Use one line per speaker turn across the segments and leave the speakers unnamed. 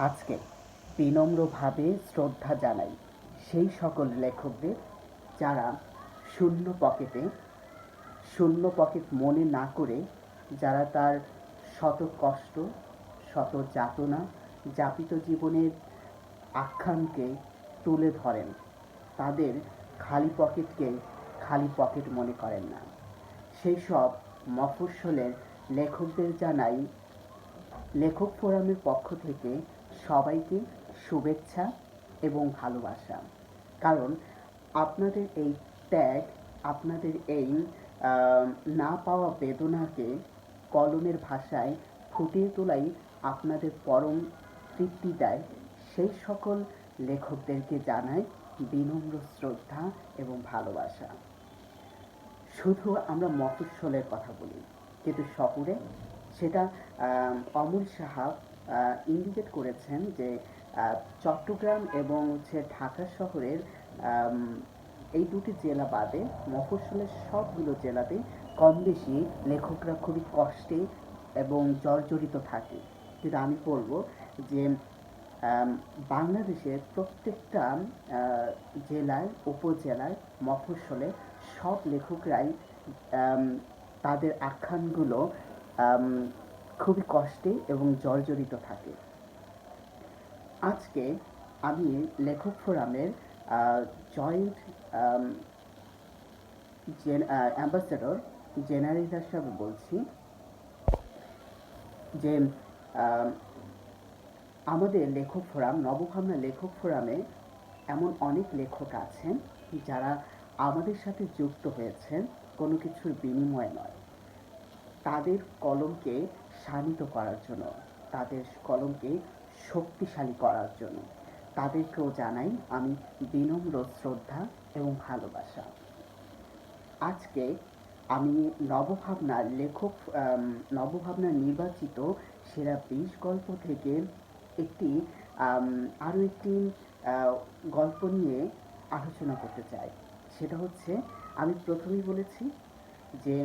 আজকে বিনম্রভাবে শ্রদ্ধা জানাই সেই সকল লেখকদের যারা শূন্য পকেটে, শূন্য পকেট মনে না করে যারা তার শত কষ্ট, শত যাতনা যাপিত জীবনের আখ্যানকে তুলে ধরেন, তাদের খালি পকেটকে খালি পকেট মনে করেন না। সেই সব মফস্বলের লেখকদের জানাই লেখক ফোরামের পক্ষ থেকে সবাইকে শুভেচ্ছা এবং ভালোবাসা। কারণ আপনাদের এই ত্যাগ, আপনাদের এই না পাওয়া বেদনাকে কলমের ভাষায় ফুটিয়ে তোলাই আপনাদের পরম তৃপ্তি দেয়। সেই সকল লেখকদেরকে জানাই বিনম্র শ্রদ্ধা এবং ভালোবাসা। শুধু আমরা মফস্বলের কথা বলি, কিন্তু শহরে সেটা অমল সাহা ইন্ডিকেট করেছেন যে চট্টগ্রাম এবং হচ্ছে ঢাকা শহরের এই দুটি জেলা বাদে মফস্বলের সবগুলো জেলাতে কম বেশি লেখকরা খুবই কষ্টে এবং জর্জরিত থাকে। কিন্তু আমি বলব যে বাংলাদেশের প্রত্যেকটা জেলায়, উপজেলায়, মফস্বলে সব লেখকরাই তাদের আখ্যানগুলো খুবই কষ্টে এবং জর্জরিত থাকে। আজকে আমি লেখক ফোরামের জয়েন্ট অ্যাম্বাসেডর জেনারেল হিসাবে বলছি যে আম, আমাদের লেখক ফোরাম নবভাবনা লেখক ফোরামে এমন অনেক লেখক আছেন যারা আমাদের সাথে যুক্ত হয়েছেন কোনো কিছুর বিনিময়ে নয়। তাদের কলমকে শানিত করার জন্য, তাদের কলমকে শক্তিশালী করার জন্য। তাদেরকেও জানাই আমি বিনম্র শ্রদ্ধা এবং ভালোবাসা। আজকে আমি নবভাবনার লেখক নবভাবনার নির্বাচিত সেরা বিশ গল্প থেকে একটি আরও একটি গল্প নিয়ে আলোচনা করতে চাই। সেটা হচ্ছে, আমি প্রথমেই বলেছি যে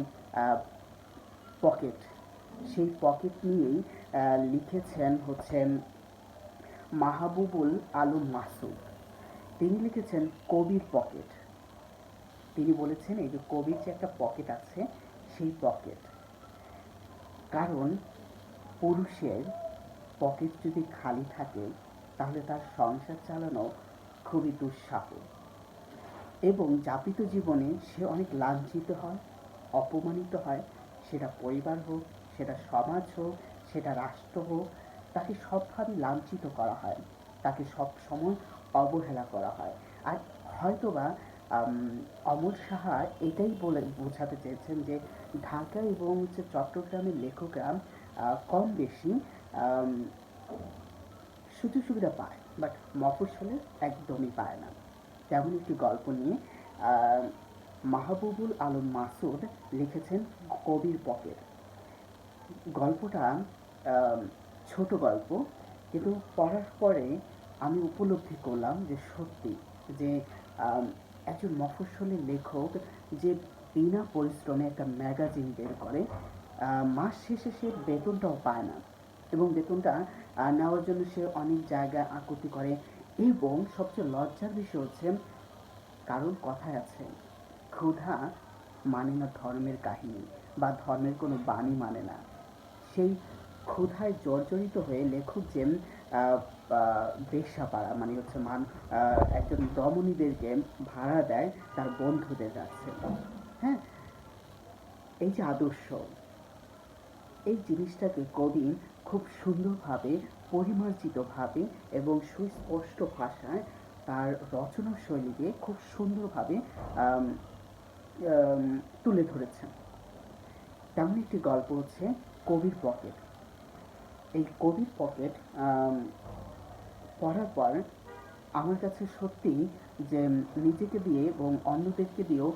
পকেট। সেই পকেট নিয়েই লিখেছেন হচ্ছেন মাহবুবুল আলম মাসুদ। তিনি লিখেছেন কবির পকেট। তিনি বলেছেন, এই যে কবির যে একটা পকেট আছে, সেই পকেট। কারণ পুরুষের পকেট যদি খালি থাকে, তাহলে তার সংসার চালানো খুবই দুঃসাহ এবং যাপিত জীবনে সে অনেক লাঞ্ছিত হয়, অপমানিত হয় সেটা পরিবার হোক, সেটা সমাজ হোক, সেটা রাষ্ট্র হোক, তাকে সবভাবে লাঞ্ছিত করা হয়। তাকে সব সময় অবহেলা করা হয়। আর হয়তোবা অমর সাহা এটাই বলে, বোঝাতে চেয়েছেন যে ঢাকা এবং হচ্ছে চট্টগ্রামের লেখকরা কম বেশি সুযোগ সুবিধা পায় বাট মফস্বলে একদমই পায় না। তেমন একটি গল্প নিয়ে মাহবুবুল আলম মাসুদ লিখেছেন কবির পকেট। গল্পটা ছোট গল্প, কিন্তু পড়ার পরে আমি উপলব্ধি করলাম যে সত্যি যে একজন মফস্বলী লেখক যে বিনা পরিশ্রমে একটা ম্যাগাজিন বের করে মাস শেষে সে বেতনটাও পায় না এবং বেতনটা নেওয়ার জন্য সে অনেক জায়গায় আকুতি করে এবং সবচেয়ে লজ্জার বিষয় হচ্ছে কারণ কথায় আছে ক্ষুধা মানে না ধর্মের কাহিনী বা ধর্মের কোনো বাণী মানে না। সেই ক্ষুধায় জর্জরিত হয়ে লেখক যে বেশ্যাপাড়া মানে হচ্ছে মান একজন দমনীদেরকে ভাড়া দেয় তার বন্ধুদের কাছে। হ্যাঁ? এই যে আদর্শ, এই জিনিসটাকে কবি খুব সুন্দরভাবে, পরিমার্জিতভাবে এবং সুস্পষ্ট ভাষায় তার রচনা শৈলীকে খুব সুন্দরভাবে তুলে ধরেছেন। তেমন একটি গল্প হচ্ছে কবির পকেট। এই কবির পকেট পড়ার পর আমার কাছে সত্যি যে নিজেকে দিয়ে এবং অন্যদেরকে দিয়েও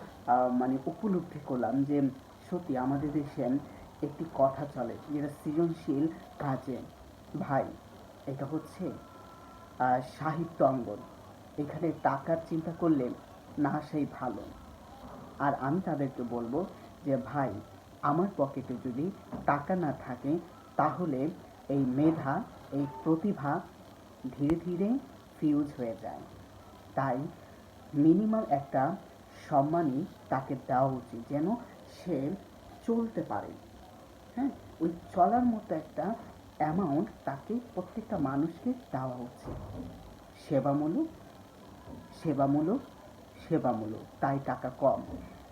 মানে উপলব্ধি করলাম যে সত্যি আমাদের দেশে একটি কথা চলে যেটা সৃজনশীল কাজে। ভাই, এটা হচ্ছে সাহিত্য অঙ্গন। এখানে টাকার চিন্তা করলে না সেই ভালো। আর আমি তাদেরকে বলব যে, ভাই, আমার পকেটে যদি টাকা না থাকে, তাহলে এই মেধা, এই প্রতিভা ধীরে ধীরে ফিউজ হয়ে যায়। তাই মিনিমাম একটা সম্মানই তাকে দেওয়া উচিত, যেন সে চলতে পারে। হ্যাঁ ওই চলার মতো একটা অ্যামাউন্ট তাকে প্রত্যেকটা মানুষকে দেওয়া উচিত। সেবামূলক সেবামূলক সেবামূলক, তাই টাকা কম।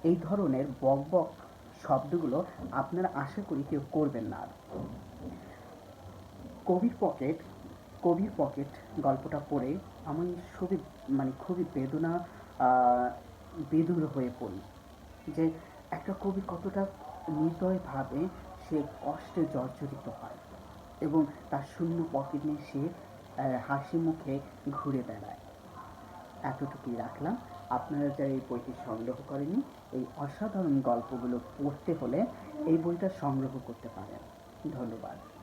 এই ধরনের বক বক শব্দগুলো আপনারা আশা করি কেউ করবেন না কবির পকেট কবির পকেট গল্পটা পড়ে আমি খুবই মানে খুবই বেদনা বেদুর হয়ে পড়ি। যে একটা কবি কতটা নির্দয়ভাবে সে কষ্টে জর্জরিত হয় এবং তার শূন্য পকেট নিয়ে সে হাসি মুখে ঘুরে বেড়ায়। এতটুকুই রাখলাম। আপনারা যারা এই বইটি সংগ্রহ করেনি এই অসাধারণ গল্পগুলো পড়তে হলে এই বইটা সংগ্রহ করতে পারেন। ধন্যবাদ।